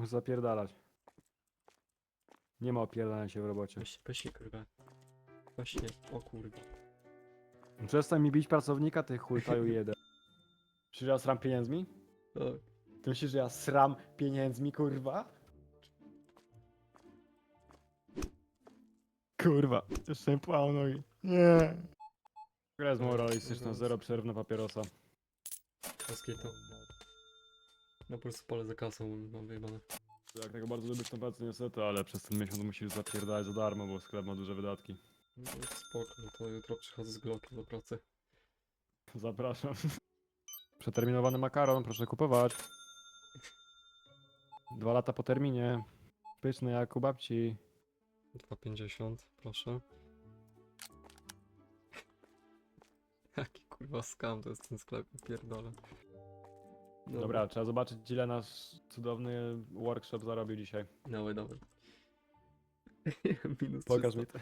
Muszę zapierdalać. Nie ma opierdalania się w robocie. Weź się kurwa. Właśnie, o kurwa. Przestań mi bić pracownika, ty hultaju jeden. Że ja sram pieniędzmi? O, Ty myślisz, że ja sram pieniędzmi, kurwa? Kurwa, jeszcze nie płał nogi. Nie. Gra jest moralistyczna, zero przerw na papierosa. polskie to. No po prostu pole za kasą mam wyjebane. Jak tego bardzo lubisz tą pracę niestety, ale przez ten miesiąc musisz zapierdalać za darmo, bo sklep ma duże wydatki. No spoko, no to jutro przychodzę z Glockiem do pracy. Zapraszam. Przeterminowany makaron, proszę kupować. Dwa lata po terminie. Pyszny jak u babci. 2,50, proszę. Jaki kurwa skam to jest ten sklep, pierdolę. Dobra, trzeba zobaczyć ile nasz cudowny workshop zarobił dzisiaj. Dawaj, dawaj. Minus Pokaż 300. mi to.